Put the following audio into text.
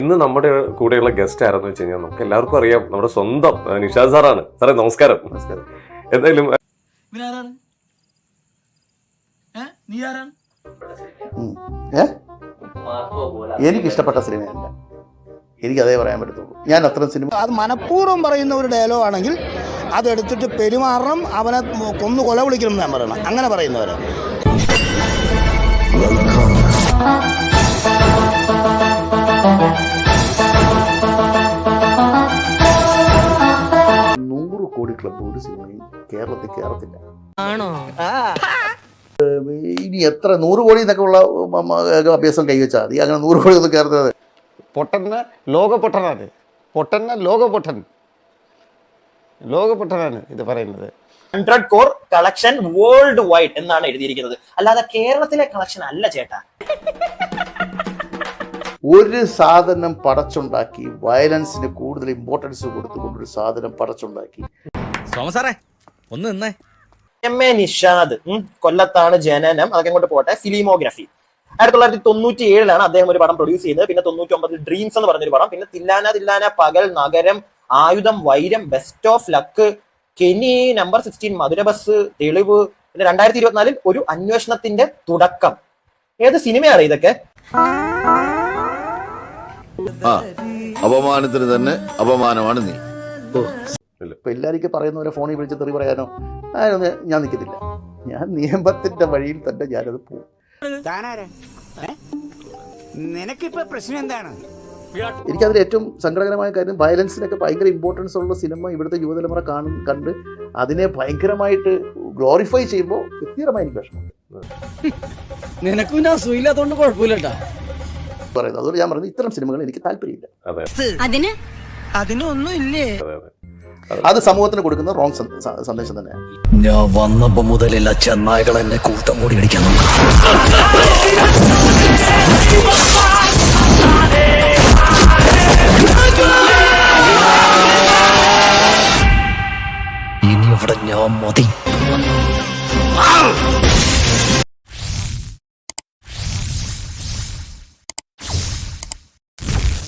ഇന്ന് നമ്മുടെ കൂടെയുള്ള ഗസ്റ്റ് ആരെന്ന് വെച്ച് കഴിഞ്ഞാൽ നമുക്ക് എല്ലാവർക്കും അറിയാം. നമ്മുടെ സ്വന്തം നിഷാദ് സാറാണ്. സാറേ നമസ്കാരം. നമസ്കാരം. എന്തായാലും എനിക്ക് ഇഷ്ടപ്പെട്ട സിനിമയല്ല. എനിക്ക് അതേ പറയാൻ പറ്റത്തുള്ളൂ. ഞാൻ അത്ര സിനിമ അത് മനഃപൂർവം പറയുന്ന ഒരു ഡയലോഗ് ആണെങ്കിൽ അതെടുത്തിട്ട് പെരുമാറണം അവനെ കൊന്നു കൊല വിളിക്കണം എന്ന് ഞാൻ പറയണം. അങ്ങനെ പറയുന്നവരെ. ക്ലബ്ബ് ഒരു സിനിമയും കേരളത്തിൽ കയറത്തില്ല ആണോ? ഇനി എത്ര നൂറ് കോടി എന്നൊക്കെ ഉള്ള അഭ്യാസം കൈവച്ചാൽ മതി. അങ്ങനെ നൂറ് കോടി ഒന്നും കയറുന്നത് പൊട്ടന് ലോക പൊട്ടനാണ് പൊട്ടന് ലോക പൊട്ടൻ ലോക പൊട്ടനാണ് ഇത് പറയുന്നത്. Hundred crore collection world wide എന്നാണ് എഴുതിയിരിക്കുന്നത്. അല്ലാതെ കേരളത്തിലെ കളക്ഷൻ അല്ല ചേട്ടാ. ഒരു സാധനം പടച്ചുണ്ടാക്കി വയലൻസിന് കൂടുതൽ ഇമ്പോർട്ടൻസ് കൊടുത്തുകൊണ്ട് ഒരു സാധനം പടച്ചുണ്ടാക്കി. സോമസാറേ ഒന്ന് നിന്നേ. എം എ നിഷാദ് കൊല്ലത്താണ് ജനനം. അതൊക്കെ ഇങ്ങോട്ട് പോട്ടെ. ഫിലിമോഗ്രഫി. ആയിരത്തി തൊള്ളായിരത്തി തൊണ്ണൂറ്റി ഏഴിലാണ് അദ്ദേഹം ഒരു പടം പ്രൊഡ്യൂസ് ചെയ്തത് പിന്നെ തൊണ്ണൂറ്റി ഒമ്പതിൽ ഡ്രീംസ് എന്ന് പറഞ്ഞൊരു പടം. പിന്നെ തില്ലാന തില്ലാന പകൽ നഗരം ആയുധം വൈരം ബെസ്റ്റ് ഓഫ് ലക്ക് കെനി നമ്പർ സിക്സ്റ്റീൻ മധുര ബസ് തെളിവ്. പിന്നെ രണ്ടായിരത്തി ഇരുപത്തിനാലിൽ ഒരു അന്വേഷണത്തിന്റെ തുടക്കം. ഏത് സിനിമയാണ് ഇതൊക്കെ? അപമാനത്തിന് തന്നെ അപമാനമാണ് നീ. ഇപ്പൊ എല്ലാവർക്കും പറയുന്നവരെ ഫോണിൽ വിളിച്ച് തെറി പറയാനോ? അതിനൊന്നും ഞാൻ നിൽക്കത്തില്ല. ഞാൻ നിയമത്തിന്റെ വഴിയിൽ തന്നെ ഞാനത് പോകും നിനക്കിപ്പോ പ്രശ്നം എന്താണ്? എനിക്കതിൽ ഏറ്റവും സങ്കടകരമായ കാര്യം വയലൻസിനൊക്കെ ഭയങ്കര ഇമ്പോർട്ടൻസ് ഉള്ള സിനിമ ഇവിടുത്തെ യുവതലമുറ കാണും കണ്ട് അതിനെ ഭയങ്കരമായിട്ട് ഗ്ലോറിഫൈ ചെയ്യുമ്പോൾ വ്യക്തിപരമായ എനിക്ക് വിഷമമുണ്ട്. നിനക്ക് പറയുന്നത്. അതുകൊണ്ട് ഞാൻ പറഞ്ഞു ഇത്തരം സിനിമകൾ എനിക്ക് താല്പര്യമില്ല. അതെ അതിന്? അതിനൊന്നും ഇല്ലേ അതെ സമൂഹത്തിന് കൊടുക്കുന്ന റോങ് സന്ദേശം തന്നെയാണ്. ഞാൻ വന്നപ്പോ മുതലില്ല ചെന്നായകൾ എന്നെ കൂട്ടം കൂടി അടിക്കാൻ ഇനി ഇവിടെ ഞാൻ മതി.